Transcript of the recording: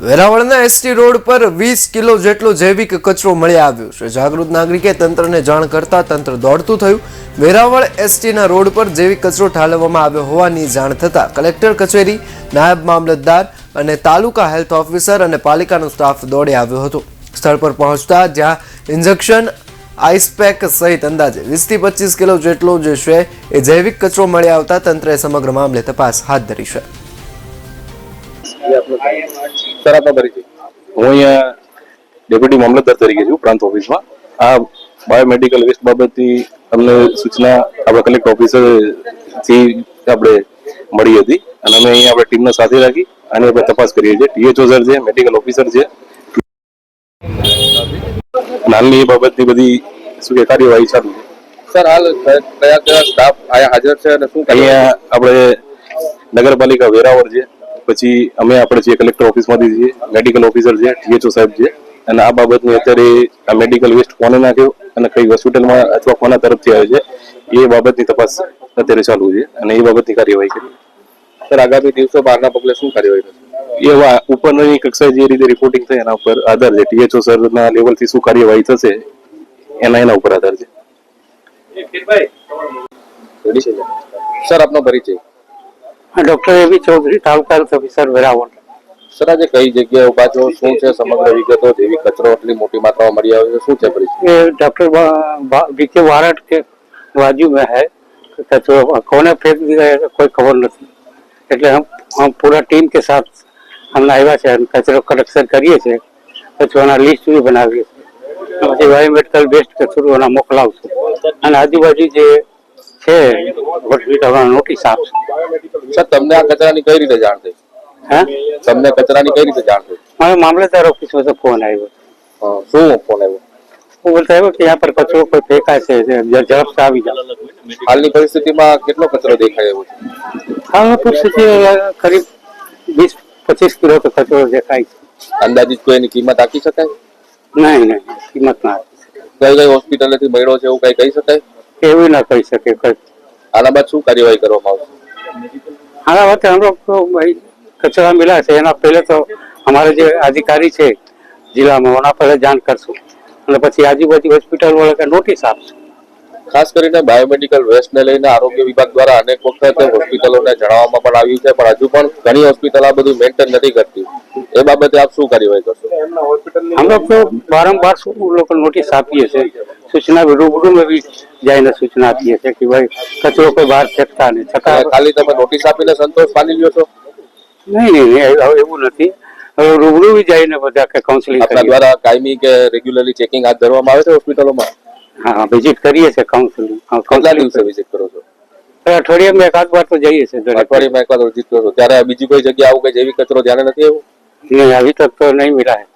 વેરાવળના ST road પર વીસ kilo જેટલો જૈવિક કચરો મળી આવ્યો છે. જાગૃત નાગરિકે તંત્રને જાણ કરતા તંત્ર દોડતું થયું. વેરાવળ એસટીના રોડ પર જૈવિક કચરો ઠાલવવામાં આવ્યો હોવાની જાણ થતાં કલેક્ટર કચેરી, નાયબ મામલતદાર અને તાલુકા હેલ્થ ઓફિસર અને પાલિકાનો સ્ટાફ દોડી આવ્યો હતો. સ્થળ પર પહોંચતા જ્યાં ઇન્જેક્શન આઈસપેક સહિત અંદાજે વીસથી પચીસ કિલો જેટલો જે છે એ જૈવિક કચરો મળી આવતા તંત્રએ સમગ્ર મામલે તપાસ હાથ ધરી છે. સર આપનો પરિચય હું અહીંયા ડેપ્યુટી મામલતદાર તરીકે છું પ્રાંત ઓફિસમાં. આ બાયોમેડિકલ વેસ્ટ બાબતની અમને સૂચના આપણા કલેક્ટર ઓફિસરથી આપણે મળી હતી. અને અમે અહીંયા આપણે ટીમને સાથે રાખી અને આપણે તપાસ કરીએ છીએ. ટીએચઓ સર છે મેડિકલ ઓફિસર છે. નાની બાબતની બધી શું કે કાર્યવાહી ચાલુ છે. સર હાલ કયા કયા સ્ટાફ આયા હાજર છે અને શું અહીંયા આપણે નગરપાલિકા વેરાવળ છે. પછી અમે આપણે છીએ કલેક્ટર ઓફિસમાંથી છીએ મેડિકલ ઓફિસર છે ટીએચઓ સાહેબ છે અને આ બાબતની અત્યારે આ મેડિકલ વેસ્ટ કોને નાખ્યો અને કઈ હોસ્પિટલમાં અથવા કોના તરફથી આવે છે એ બાબતની તપાસ અત્યારે ચાલુ છે અને એ બાબતની કાર્યવાહી કરી. સર આગામી દિવસો બહારના પગલે શું કાર્યવાહી થશે? એ વા- ઉપરની કક્ષાએ જે રીતે રિપોર્ટિંગ થાય એના ઉપર આધાર છે. ટીએચઓ સરના લેવલથી શું કાર્યવાહી થશે એના એના ઉપર આધાર છે? સર આપનો પરિચય. Doctor AB Chaudhary taluka officer Veraval. Sir આજે કઈ જગ્યાએ ઊભા છો? શું છે સમગ્ર વિગતો? જેવી કચરો એટલી મોટી માત્રામાં મળી આવ્યો છે શું છે પરિસ્થિતિ? ડોક્ટર બીકે વારટ કે બાજુ મેં હે કચરો કોને ફેંક દીધા કોઈ ખબર નથી. એટલે હમ હમ પૂરા ટીમ કે સાથ હમણાં આવ્યા છે અને કચરો કલેક્શન કરીએ છીએ કચરાના લિસ્ટ બી બનાવીએ છીએ પછી બાયોમેડિકલ બેસ્ટ કચરો મોકલાવશું. અને આજુબાજુ જે છે હોસ્પિટલમાં નોટિસ આપશું. સર તમને આ કચરાની કઈ રીતે જાણ થઈ? હા? તમને કચરાની કઈ રીતે જાણ થઈ? મારો મામલતદાર ઓફિસમાં ફોન આવ્યો. શું ફોન આવ્યો? હું બોલતા આવ્યો કે આ પર કચરો કોઈ ફેંકાય છે ઝડપ આવી જાય હાલની પરિસ્થિતિમાં કેટલો કચરો દેખાય એવો છે? હાલની પરિસ્થિતિ કરીબ વીસ પચીસ કિલો તો કચરો દેખાય છે. અંદાજિત કોઈ એની કિંમત આપી શકાય? નહીં નહીં કિંમત ના કઈ કઈ હોસ્પિટલથી મળ્યો છે એવું કઈ કહી શકાય? એવું ના કહી શકે આના બાદ શું કાર્યવાહી કરવામાં આવશે? આના માટે हम लोग तो भाई कचरा मिला है એના પહેલે તો हमारे જે અધિકારી છે જિલ્લામાં ઓના પર જાણ કરશું અને પછી આજુબાજુ હોસ્પિટલ વાળા નોટિસ આપશું ખાસ કરીને બાયોમેડિકલ વેસ્ટને લઈને આરોગ્ય વિભાગ દ્વારા અનેક વખત હોસ્પિટલોને જણાવવામાં પણ આવ્યું છે પણ હજુ પણ ઘણી હોસ્પિટલ આ બધું મેન્ટેન નથી કરતી એ બાબતે આપ શું કાર્યવાહી કરશો हम लोग तो बारम्बार सु- उन लोग को नोटिस આપીએ છીએ સૂચના રૂબરૂ મેં જઈને સૂચના આપીએ છીએ કે ભાઈ કચરો કોઈ બહાર ફેંકતા નહીં. છતાં ખાલી તમે નોટિસ આપીને સંતોષ માની લ્યો છો? નહીં નહીં એવું નથી. હવે રૂબરૂ બી જઈને બધા કે કાઉન્સેલિંગ દ્વારા કાયમી કે રેગ્યુલરલી ચેકિંગ હાથ ધરવામાં આવે છે હોસ્પિટલોમાં હા વિઝિટ કરીએ છીએ કાઉન્સેલિંગ કેટલા દિવસે વિઝિટ કરો છો? અઠવાડિયામાં એકાદ વાર તો જઈએ છીએ અઠવાડિયામાં એકાદ વિઝિટ કરો ત્યારે બીજી કોઈ જગ્યા આવું કે જેવી કચરો ધ્યાન નથી એવું નહીં આવી તક તો નહીં મિલાય